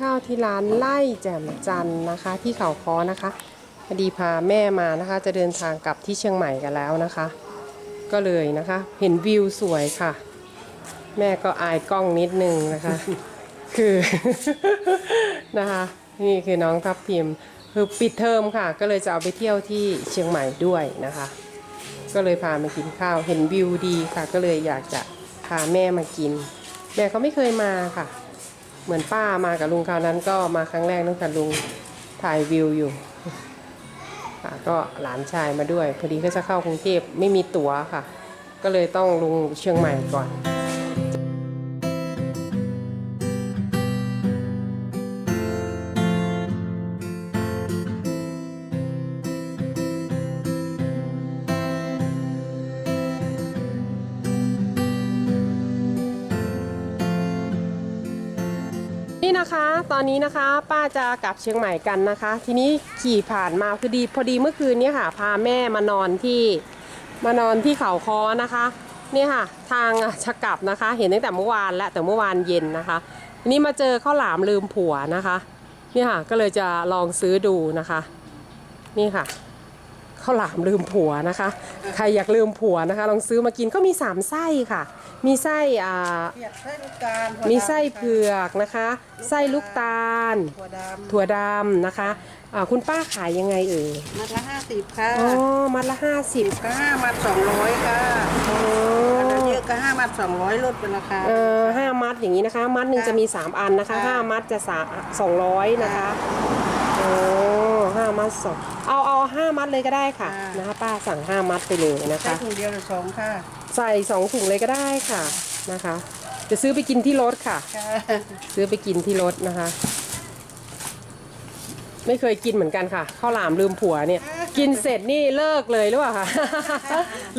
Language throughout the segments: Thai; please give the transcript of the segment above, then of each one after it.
ข้าวที่ร้านไล่แจ่มจันนะคะ ที่เขาค้อนะคะพอดีพาแม่มานะคะ จะเดินทางกลับที่เชียงใหม่กันแล้วนะคะ ก็เลยนะคะ เห็นวิวสวยค่ะ แม่ก็อายกล้องนิดนึงนะคะ คือนะคะ นี่คือน้องทับทิมคือปิดเทอมค่ะ ก็เลยจะเอาไปเที่ยวที่เชียงใหม่ด้วยนะคะ ก็เลยพามากินข้าวเห็นวิวดีค่ะ ก็เลยอยากจะพาแม่มากิน แม่เขาไม่เคยมาค่ะ เหมือนป้ามากับลุงคราวนั้นก็มาครั้งแรกตั้งแต่ลุงถ่ายวิวอยู่ค่ะก็หลานชายมาด้วย พอดีก็จะเข้ากรุงเทพไม่มีตั๋วค่ะ ก็เลยต้องลงเชียงใหม่ก่อน นะคะ ตอนนี้นะคะ ป้าจะกลับเชียงใหม่กันนะคะ ทีนี้ขี่ผ่านมาพอดีพอดีเมื่อคืนนี้ค่ะ พาแม่มานอนที่มานอนที่เขาคอนะคะนี่ค่ะ ทางจะกลับนะคะ เห็นตั้งแต่เมื่อวานแล้วแต่เมื่อวานเย็นนะคะทีนี้มาเจอข้าวหลามลืมผัวนะคะนี่ค่ะก็เลยจะลองซื้อดูนะคะ นี่ค่ะข้าวหลามลืมผัวนะคะ ใครอยากลืมผัวนะคะ ลองซื้อมากินก็มีสามไส้ค่ะ มีไส้อ่าเปียกไส้ลูกตาลถั่วมีดำไส้เผือกนะคะ ไส้ลูกตาล ถั่วดำถั่วดำนะคะอ่าคุณป้าขายยังไงเอ่ยมัดละห้าสิบค่ะอ๋อมัดละห้าสิบก็ห้ามัดสองร้อยค่ะอ๋ออันเยอะก็ห้ามัดสองร้อยลดเป็นราคาเอ่อห้ามัดอย่างนี้นะคะ มัดหนึ่งจะมีสามอันนะคะค่ะห้ามัดจะสาสองร้อยนะคะโอ้ห้ามัดสองเอาเอาห้ามัดเลยก็ได้ค่ะนะคะป้าสั่งห้ามัดไปเลยนะใช้คะถุงเดียวหรือสองค่ะ ใส่สองถุงเลยก็ได้ค่ะนะคะ จะซื้อไปกินที่รถค่ะค่ะ ซื้อไปกินที่รถนะคะ ไม่เคยกินเหมือนกันค่ะข้าวหลามลืมผัวเนี่ย กินเสร็จนี่เลิกเลยหรือเปล่าคะ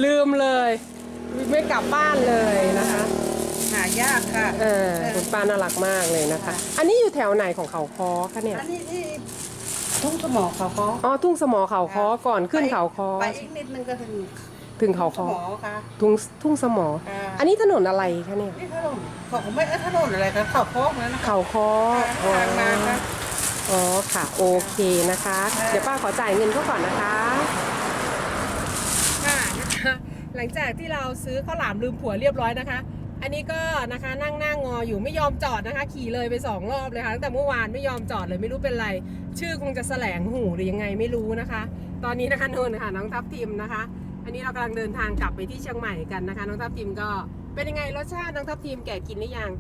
ลืมเลย ไม่กลับบ้านเลยนะคะ หายากค่ะเออคุณป้าน่ารักมากเลยนะคะ อันนี้อยู่แถวไหนของเขาคอคะเนี่ยอันนี้ที่ทุ่งสมอเขาเขาอ๋อทุ่งสมอเขาคอก่อนขึ้นเขาคอไปอีกนิดนึงก็ถึง ถึงเขาคสอมอค่ะทุ่งทุ่งสมอค่ะอันนี้ถนนอะไรคะเนี่ย นี่ถนนเขาไม่เอ้ยถนนอะไรคะเขาโค้งแล้วนะคะเขาคออ๋อ ทางมาค่ะ อ๋อค่ะ โอเคนะคะเดี๋ยวป้าขอจ่ายเงินเขาก่อนนะคะ ค่ะนะคะหลังจากที่เราซื้อข้าวหลามลืมผัวเรียบร้อยนะคะ อันนี้ก็นะคะนั่งหน้างออยู่ไม่ยอมจอดนะคะ ขี่เลยไปสองรอบเลยค่ะตั้งแต่เมื่อวานไม่ยอมจอดเลยไม่รู้เป็นไร ชื่อคงจะแสลงหูหรือยังไงไม่รู้นะคะ ตอนนี้นะคะโนนค่ะน้องทัพทิมนะคะ อันนี้เรากำลังเดินทางกลับไปที่เชียงใหม่กันนะคะ น้องทัพทิมก็เป็นยังไงรสชาติน้องทัพทิมแก่กินหรือยัง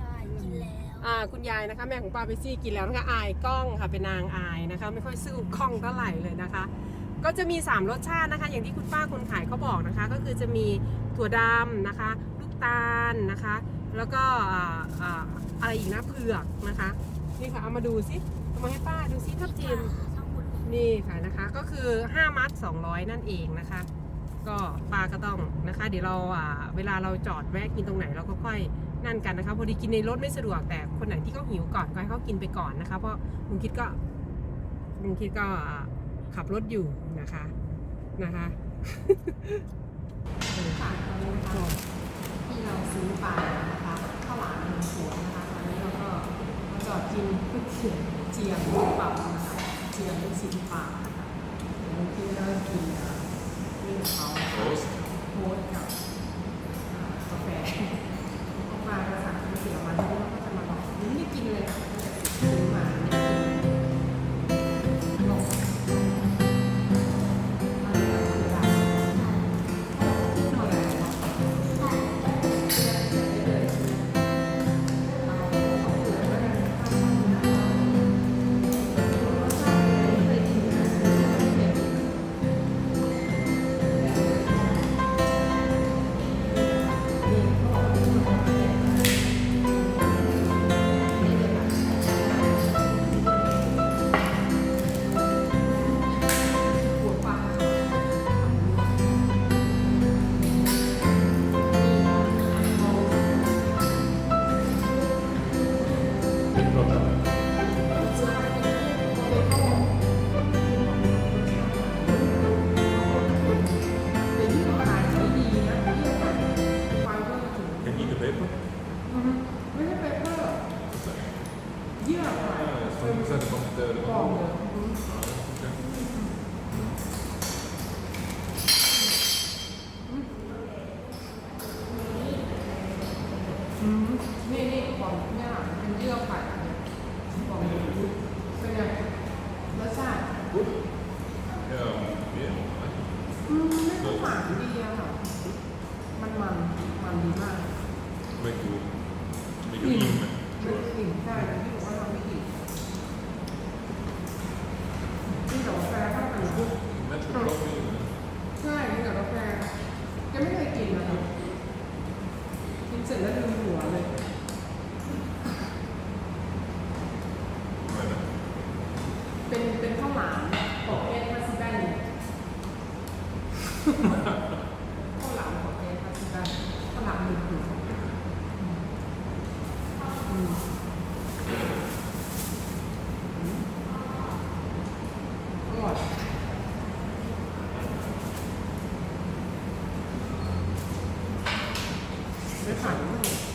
ยายกินแล้วอ่าคุณยายนะคะ แม่ของป้าไปซี่กินแล้วนะคะอายกล้องค่ะเป็นนางอายนะคะ ไม่ค่อยสู้กล้องเท่าไหร่เลยนะคะ ก็จะมี 3 รสชาตินะคะ อย่างที่คุณป้าคนขายเขาบอกนะคะ ก็คือจะมีถั่วดำนะคะ ลูกตาลนะคะ แล้วก็อ่าอ่าอะไรอีกนะเผือกนะคะนี่ค่ะเอามาดูซิเอามาให้ป้าดูซิทับทิมทั้งหมดเลยนี่ค่ะนะคะ ก็คือ 5 มัด 200 นั่นเองนะคะ ก็ปลาก็ต้องนะคะ เดี๋ยวเราอ่าเวลาเราจอดแวะกินตรงไหนเราก็ค่อยนั่นกันนะคะพอดีกินในรถไม่สะดวกแต่คนไหนที่เขาหิวก่อนก็ให้เขากินไปก่อนนะคะ เพราะลุงคิดก็ลุงคิดก็ขับรถอยู่นะคะนะคะค่ะตอนนี้นะคะที่เราซื้อปลานะคะข้าวหลามหนึ่งหัวนะคะตอนนี้เราก็มาจอดกินก๋วยเตี๋ยวเจียมเปล่านะคะเจียมลูกชิ้นปลานะคะเดี๋ยวลุงคิดก็กินอ่านี่ของเขา รเสชาติ อืมไม่ต้องหวานดีอะค่ะ มันมันมันดีมากไม่ได้อิ่มใช่แต่ที่บอกว่าเราไม่อิ่มที่แต่กาแฟเข้ากันทุก ใช่กินกับกาแฟยังไม่เคยกินนะคะกินเสร็จแล้วลืมหัวเลย I don't.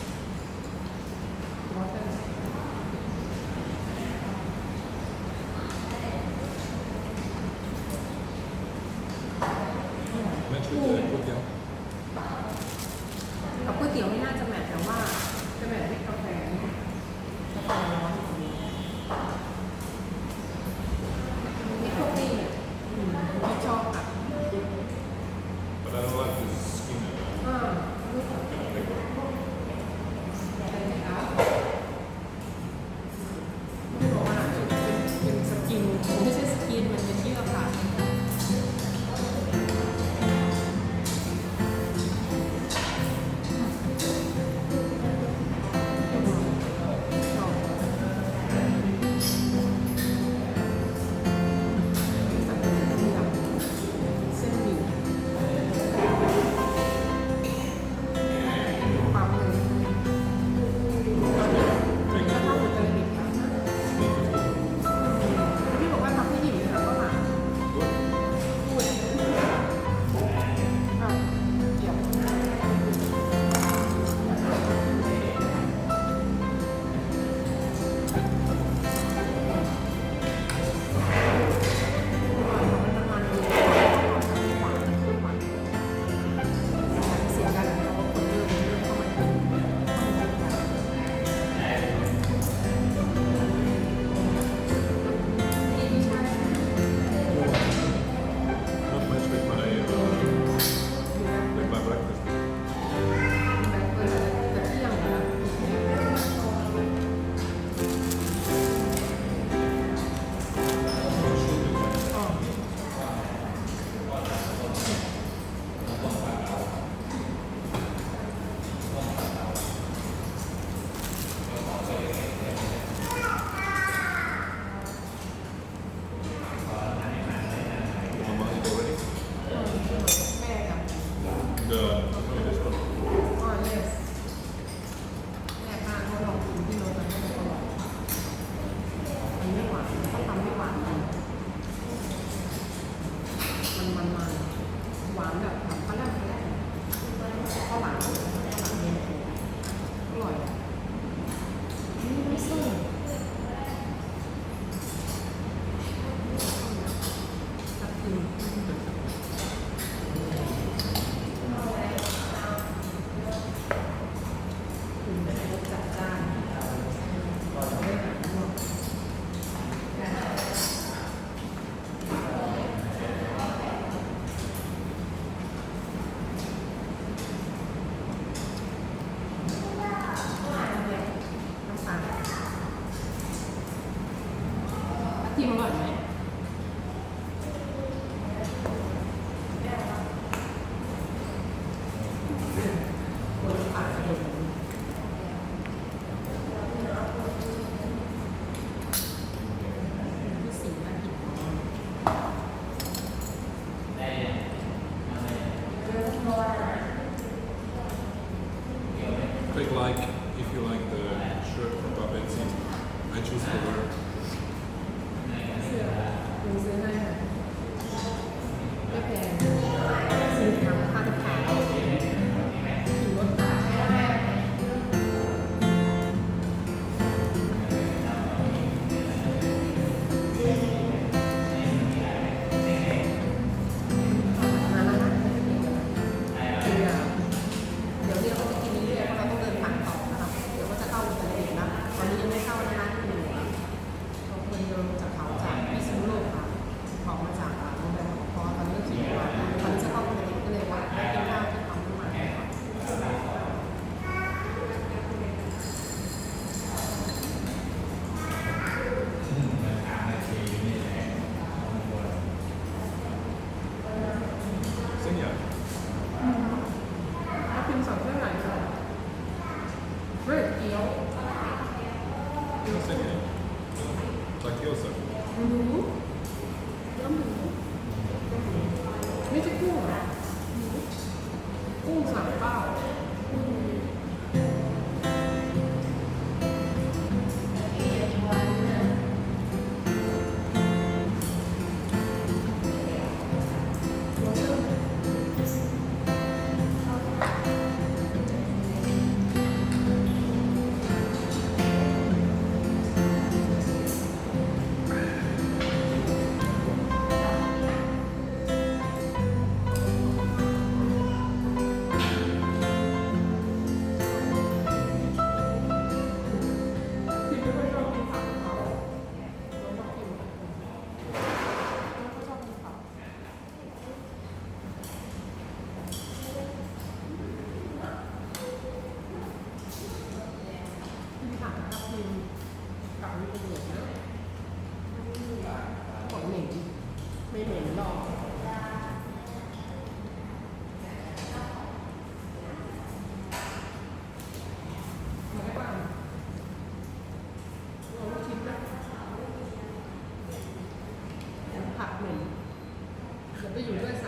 ไปอยู่ด้วย